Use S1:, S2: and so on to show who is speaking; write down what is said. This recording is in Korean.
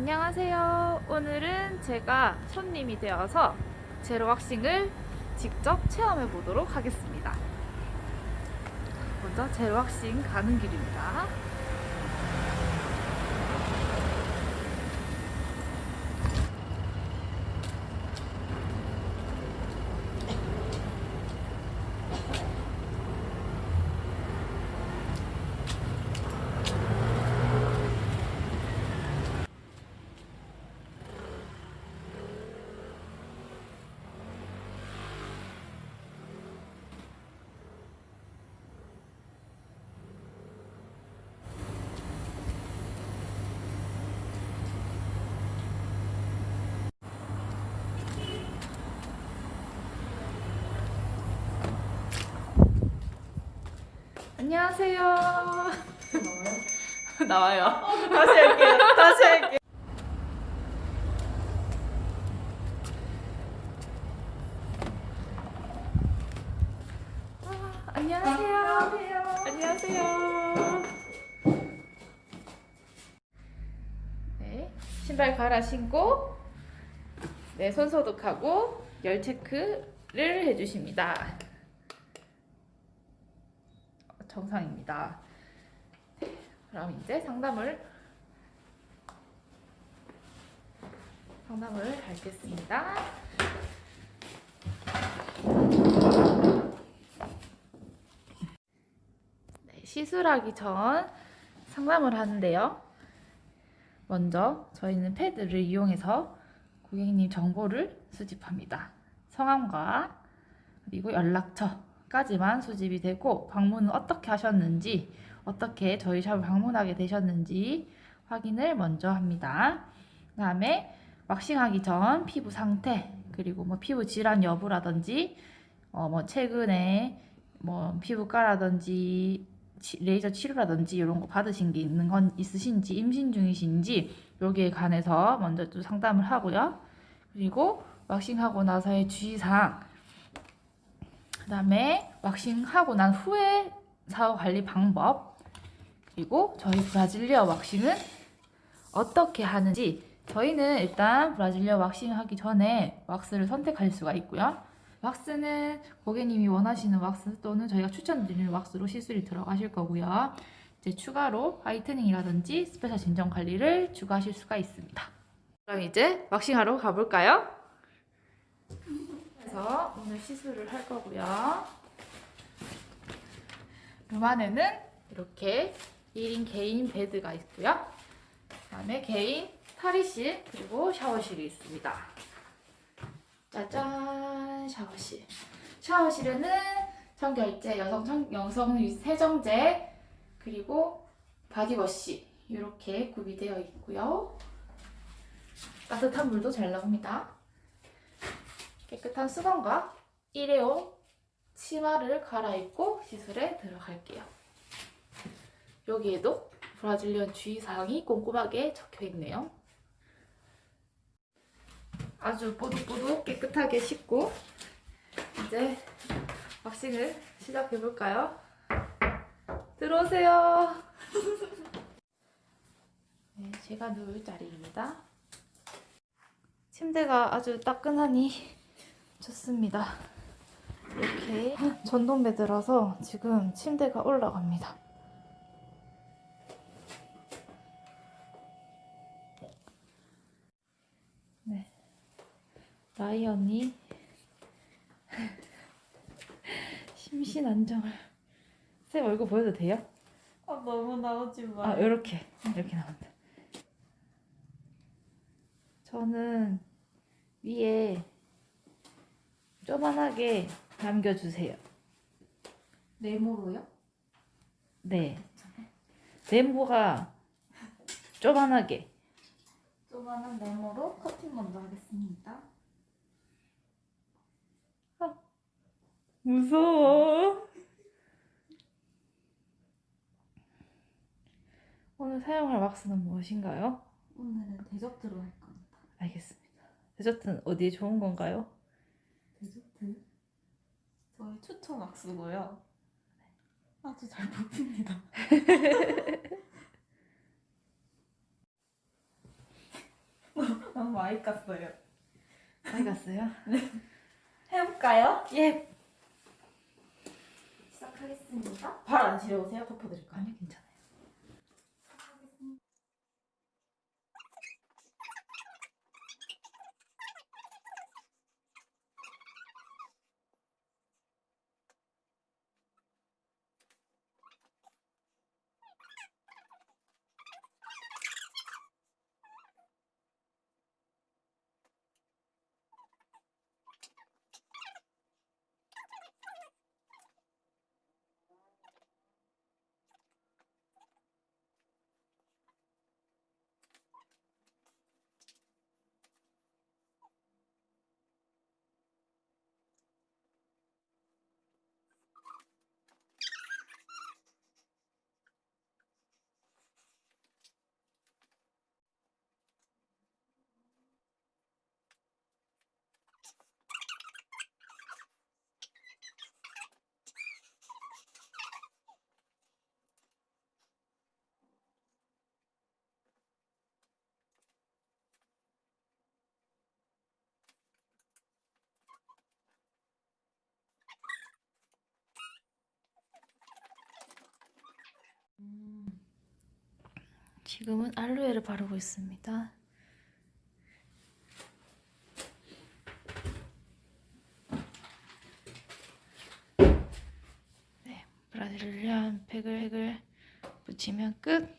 S1: 안녕하세요. 오늘은 제가 손님이 되어서 제로 왁싱을 직접 체험해 보도록 하겠습니다. 먼저 제로 왁싱 가는 길입니다. 안녕하세요. 나와요.
S2: 다시 할게요. 다시 할게요.
S1: 아, 안녕하세요. 안녕하세요. 네, 신발 갈아 신고, 네, 손 소독하고 열 체크를 해주십니다. 정상입니다. 그럼 이제 상담을 상담을 밟겠습니다. 네, 시술하기 전 상담을 하는데요. 먼저 저희는 패드를 이용해서 고객님 정보를 수집합니다. 성함과 그리고 연락처 까지만 수집이 되고 방문은 어떻게 하셨는지 어떻게 저희 샵을 방문하게 되셨는지 확인을 먼저 합니다. 그 다음에 왁싱하기 전 피부 상태 그리고 뭐 피부 질환 여부라든지 어 뭐 최근에 뭐 피부과라든지 치- 레이저 치료라든지 이런 거 받으신 게 있는 건 있으신지 임신 중이신지 여기에 관해서 먼저 좀 상담을 하고요. 그리고 왁싱하고 나서의 주의사항 그 다음에 왁싱하고 난 후에 사후 관리 방법 그리고 저희 브라질리아 왁싱은 어떻게 하는지 저희는 일단 브라질리아 왁싱 하기 전에 왁스를 선택할 수가 있고요. 왁스는 고객님이 원하시는 왁스 또는 저희가 추천드리는 왁스로 시술이 들어가실 거고요. 이제 추가로 화이트닝이라든지 스페셜 진정 관리를 추가하실 수가 있습니다. 그럼 이제 왁싱하러 가볼까요? 그래서 오늘 시술을 할 거고요. 룸 안에는 이렇게 1인 개인 베드가 있고요. 그 다음에 개인 탈의실 그리고 샤워실이 있습니다. 짜잔 샤워실. 샤워실에는 청결제, 여성 청, 여성 세정제 그리고 바디워시 이렇게 구비되어 있고요. 따뜻한 물도 잘 나옵니다. 깨끗한 수건과 일회용 치마를 갈아입고 시술에 들어갈게요. 여기에도 브라질리언 주의사항이 꼼꼼하게 적혀 있네요. 아주 뽀득뽀득 깨끗하게 씻고 이제 왁싱을 시작해 볼까요? 들어오세요. 네, 제가 누울 자리입니다. 침대가 아주 따끈하니 좋습니다. 이렇게 전동 베드라서 지금 침대가 올라갑니다. 네. 라이언이 심신 안정을 쌤 얼굴 보여도 돼요?
S2: 아, 너무 나오지 마.
S1: 아 이렇게 이렇게 나온다. 저는 위에 조만하게 남겨주세요.
S2: 네모로요?
S1: 네. 네모가 조만하게.
S2: 조만한 네모로 커팅 먼저 하겠습니다.
S1: 무서워. 오늘 사용할 왁스는 무엇인가요?
S2: 오늘은 데저트로 할 겁니다.
S1: 알겠습니다. 데저트는 어디에 좋은 건가요?
S2: 데저트? 저희 추천 왁스고요. 아주 잘 뽑힙니다. 많이 깠어요.
S1: 어디 갔어요?
S2: 해볼까요?
S1: 예.
S2: 시작하겠습니다. 발 안 시려우세요? 덮어드릴까요?
S1: 아니 괜찮아요. 지금은 알로에를 바르고 있습니다. 네, 브라질리안 팩을 핵을 붙이면 끝.